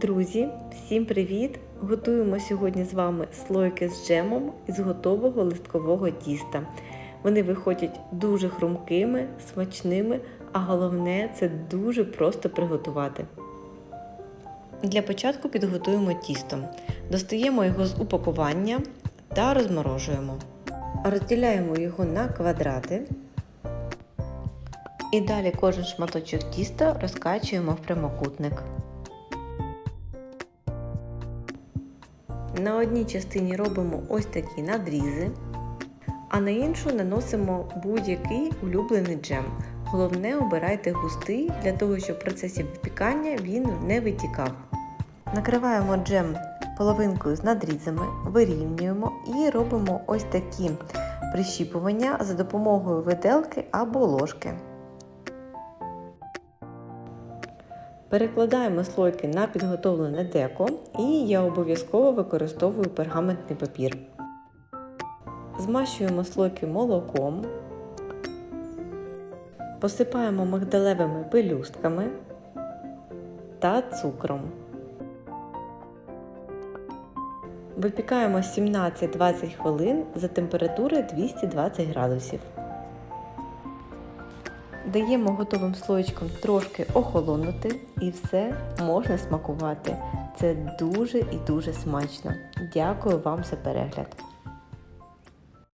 Друзі, всім привіт! Готуємо сьогодні з вами слойки з джемом із готового листкового тіста. Вони виходять дуже хрумкими, смачними, а головне це дуже просто приготувати. Для початку підготуємо тісто. Достаємо його з упакування та розморожуємо. Розділяємо його на квадрати. І далі кожен шматочок тіста розкачуємо в прямокутник. На одній частині робимо ось такі надрізи, а на іншу наносимо будь-який улюблений джем. Головне обирайте густий, для того, щоб в процесі випікання він не витікав. Накриваємо джем половинкою з надрізами, вирівнюємо і робимо ось такі прищіпування за допомогою виделки або ложки. Перекладаємо слойки на підготовлене деко і я обов'язково використовую пергаментний папір. Змащуємо слойки молоком, посипаємо мигдалевими пелюстками та цукром. Випікаємо 17-20 хвилин за температури 220 градусів. Даємо готовим слоєчкам трошки охолонути і все можна смакувати. Це дуже і дуже смачно. Дякую вам за перегляд!